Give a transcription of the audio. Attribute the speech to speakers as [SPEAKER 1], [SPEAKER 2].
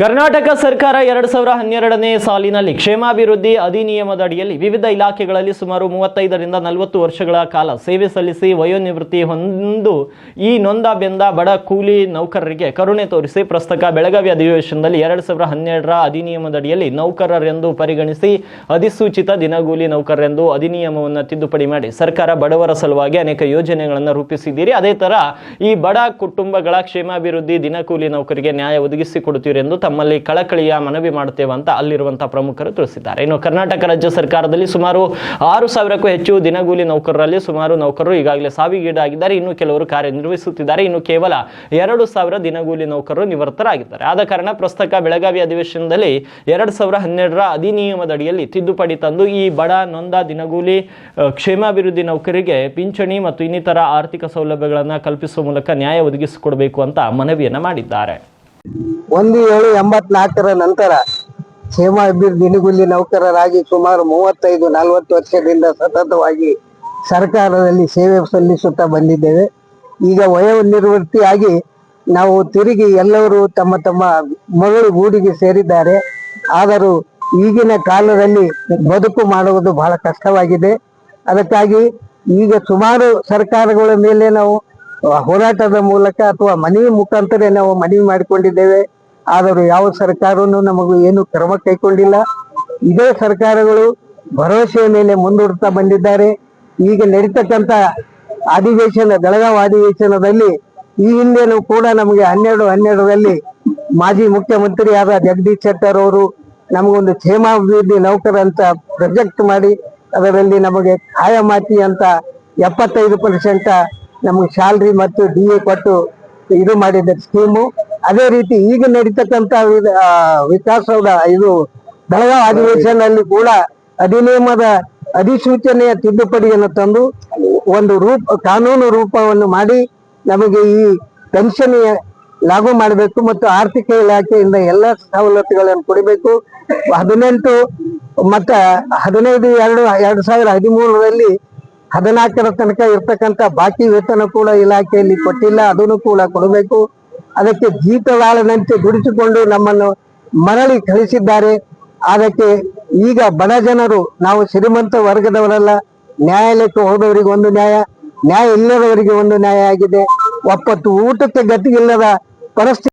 [SPEAKER 1] ಕರ್ನಾಟಕ ಸರ್ಕಾರ ಎರಡು ಸಾವಿರ ಹನ್ನೆರಡನೇ ಸಾಲಿನಲ್ಲಿ ಕ್ಷೇಮಾಭಿವೃದ್ಧಿ ಅಧಿನಿಯಮದ ಅಡಿಯಲ್ಲಿ ವಿವಿಧ ಇಲಾಖೆಗಳಲ್ಲಿ ಸುಮಾರು ಮೂವತ್ತೈದರಿಂದ ನಲವತ್ತು ವರ್ಷಗಳ ಕಾಲ ಸೇವೆ ಸಲ್ಲಿಸಿ ವಯೋನಿವೃತ್ತಿ ಹೊಂದು ಈ ನೊಂದ ಬೆಂದ ಬಡ ಕೂಲಿ ನೌಕರರಿಗೆ ಕರುಣೆ ತೋರಿಸಿ ಪ್ರಸ್ತಕ ಬೆಳಗಾವಿ ಅಧಿವೇಶನದಲ್ಲಿ ಎರಡು ಸಾವಿರ ಹನ್ನೆರಡರ ಅಧಿನಿಯಮದ ಅಡಿಯಲ್ಲಿ ನೌಕರರೆಂದು ಪರಿಗಣಿಸಿ ಅಧಿಸೂಚಿತ ದಿನಗೂಲಿ ನೌಕರರೆಂದು ಅಧಿನಿಯಮವನ್ನು ತಿದ್ದುಪಡಿ ಮಾಡಿ ಸರ್ಕಾರ ಬಡವರ ಸಲುವಾಗಿ ಅನೇಕ ಯೋಜನೆಗಳನ್ನು ರೂಪಿಸಿದ್ದೀರಿ. ಅದೇ ಥರ ಈ ಬಡ ಕುಟುಂಬಗಳ ಕ್ಷೇಮಾಭಿವೃದ್ಧಿ ದಿನಕೂಲಿ ನೌಕರಿಗೆ ನ್ಯಾಯ ಒದಗಿಸಿಕೊಡುತ್ತೀರಿ ಎಂದು ತಮ್ಮಲ್ಲಿ ಕಳಕಳಿಯ ಮನವಿ ಮಾಡುತ್ತೇವೆ ಅಂತ ಅಲ್ಲಿರುವಂತಹ ಪ್ರಮುಖರು ತಿಳಿಸಿದ್ದಾರೆ. ಇನ್ನು ಕರ್ನಾಟಕ ರಾಜ್ಯ ಸರ್ಕಾರದಲ್ಲಿ ಸುಮಾರು ಆರು ಸಾವಿರಕ್ಕೂ ಹೆಚ್ಚು ದಿನಗೂಲಿ ನೌಕರರಲ್ಲಿ ಸುಮಾರು ನೌಕರರು ಈಗಾಗಲೇ ಸಾವಿಗೀಡಾಗಿದ್ದಾರೆ. ಇನ್ನು ಕೆಲವರು ಕಾರ್ಯನಿರ್ವಹಿಸುತ್ತಿದ್ದಾರೆ. ಇನ್ನು ಕೇವಲ ಎರಡು ಸಾವಿರ ದಿನಗೂಲಿ ನೌಕರರು ನಿವೃತ್ತರಾಗಿದ್ದಾರೆ. ಆದ ಕಾರಣ ಪ್ರಸ್ತಕ ಬೆಳಗಾವಿ ಅಧಿವೇಶನದಲ್ಲಿ ಎರಡು ಸಾವಿರ ಹನ್ನೆರಡರ ಅಧಿನಿಯಮದಡಿಯಲ್ಲಿ ತಿದ್ದುಪಡಿ ತಂದು ಈ ಬಡ ನೊಂದ ದಿನಗೂಲಿ ಕ್ಷೇಮಾಭಿವೃದ್ಧಿ ನೌಕರಿಗೆ ಪಿಂಚಣಿ ಮತ್ತು ಇನ್ನಿತರ ಆರ್ಥಿಕ ಸೌಲಭ್ಯಗಳನ್ನು ಕಲ್ಪಿಸುವ ಮೂಲಕ ನ್ಯಾಯ ಒದಗಿಸಿಕೊಡಬೇಕು ಅಂತ ಮನವಿಯನ್ನು ಮಾಡಿದ್ದಾರೆ.
[SPEAKER 2] ಒಂದು ಏಳು ಎಂಬತ್ನಾಲ್ಕರ ನಂತರ ಕ್ಷೇಮಾಭಿವೃದ್ಧಿ ನಿಗುಲಿ ನೌಕರರಾಗಿ ಸುಮಾರು ಮೂವತ್ತೈದು ನಲವತ್ತು ವರ್ಷದಿಂದ ಸತತವಾಗಿ ಸರ್ಕಾರದಲ್ಲಿ ಸೇವೆ ಸಲ್ಲಿಸುತ್ತಾ ಬಂದಿದ್ದೇವೆ. ಈಗ ವಯೋನಿವೃತ್ತಿಯಾಗಿ ನಾವು ತಿರುಗಿ ಎಲ್ಲರೂ ತಮ್ಮ ತಮ್ಮ ಮಗಳು ಗೂಡಿಗೆ ಸೇರಿದ್ದಾರೆ. ಆದರೂ ಈಗಿನ ಕಾಲದಲ್ಲಿ ಬದುಕು ಮಾಡುವುದು ಬಹಳ ಕಷ್ಟವಾಗಿದೆ. ಅದಕ್ಕಾಗಿ ಈಗ ಸುಮಾರು ಸರ್ಕಾರಗಳ ಮೇಲೆ ನಾವು ಹೋರಾಟದ ಮೂಲಕ ಅಥವಾ ಮನವಿ ಮುಖಾಂತರ ನಾವು ಮನವಿ ಮಾಡಿಕೊಂಡಿದ್ದೇವೆ. ಆದರೂ ಯಾವ ಸರ್ಕಾರವನ್ನು ನಮಗೂ ಏನು ಕ್ರಮ ಕೈಗೊಂಡಿಲ್ಲ. ಇದೇ ಸರ್ಕಾರಗಳು ಭರವಸೆಯ ಮೇಲೆ ಮುಂದೂಡ್ತಾ ಬಂದಿದ್ದಾರೆ. ಈಗ ನಡೀತಕ್ಕಂತ ಅಧಿವೇಶನ, ಬೆಳಗಾವ್ ಅಧಿವೇಶನದಲ್ಲಿ ಈ ಹಿಂದೆನೂ ಕೂಡ ನಮಗೆ ಹನ್ನೆರಡು ಹನ್ನೆರಡರಲ್ಲಿ ಮಾಜಿ ಮುಖ್ಯಮಂತ್ರಿಯಾದ ಜಗದೀಶ್ ಶೆಟ್ಟರ್ ಅವರು ನಮಗೊಂದು ಕ್ಷೇಮಾಭಿವೃದ್ಧಿ ನೌಕರ ಅಂತ ಪ್ರೊಜೆಕ್ಟ್ ಮಾಡಿ ಅದರಲ್ಲಿ ನಮಗೆ ಖಾಯಮಾತಿ ಅಂತ ಎಪ್ಪತ್ತೈದು ಪರ್ಸೆಂಟ್ ನಮಗೆ ಸ್ಯಾಲ್ರಿ ಮತ್ತು ಡಿ ಎ ಕೊಟ್ಟು ಇದು ಮಾಡಿದ ಸ್ಕೀಮು ಅದೇ ರೀತಿ ಈಗ ನಡೀತಕ್ಕಂತ ವಿಕಾಸದ ಇದು ಬೆಳಗಾವಿ ಅಧಿವೇಶನದಲ್ಲಿ ಕೂಡ ಅಧಿನಿಯಮದ ಅಧಿಸೂಚನೆಯ ತಿದ್ದುಪಡಿಯನ್ನು ತಂದು ಒಂದು ರೂಪ, ಕಾನೂನು ರೂಪವನ್ನು ಮಾಡಿ ನಮಗೆ ಈ ಪೆನ್ಷನ್ ಲಾಗು ಮಾಡಬೇಕು ಮತ್ತು ಆರ್ಥಿಕ ಇಲಾಖೆಯಿಂದ ಎಲ್ಲ ಸವಲತ್ತುಗಳನ್ನು ಕೊಡಬೇಕು. ಹದಿನೆಂಟು ಮತ್ತು ಹದಿನೈದು ಎರಡು ಎರಡು ಸಾವಿರ ಹದಿಮೂರರಲ್ಲಿ ಹದಿನಾಲ್ಕರ ತನಕ ಇರ್ತಕ್ಕಂಥ ಬಾಕಿ ವೇತನ ಕೂಡ ಇಲಾಖೆಯಲ್ಲಿ ಕೊಟ್ಟಿಲ್ಲ, ಅದನ್ನು ಕೂಡ ಕೊಡಬೇಕು. ಅದಕ್ಕೆ ಜೀತವಾಳದಂತೆ ದುಡಿಸಿಕೊಂಡು ನಮ್ಮನ್ನು ಮರಳಿ ಕಳಿಸಿದ್ದಾರೆ. ಅದಕ್ಕೆ ಈಗ ಬಡ ಜನರು, ನಾವು ಶ್ರೀಮಂತ ವರ್ಗದವರಲ್ಲ, ನ್ಯಾಯಾಲಯಕ್ಕೆ ಹೋದವರಿಗೆ ಒಂದು ನ್ಯಾಯ ನ್ಯಾಯ ಇಲ್ಲದವರಿಗೆ ಒಂದು ನ್ಯಾಯ ಆಗಿದೆ. ಒಪ್ಪತ್ತು ಊಟಕ್ಕೆ ಗತಿ ಇಲ್ಲದ ಪರಿಸ್ಥಿತಿ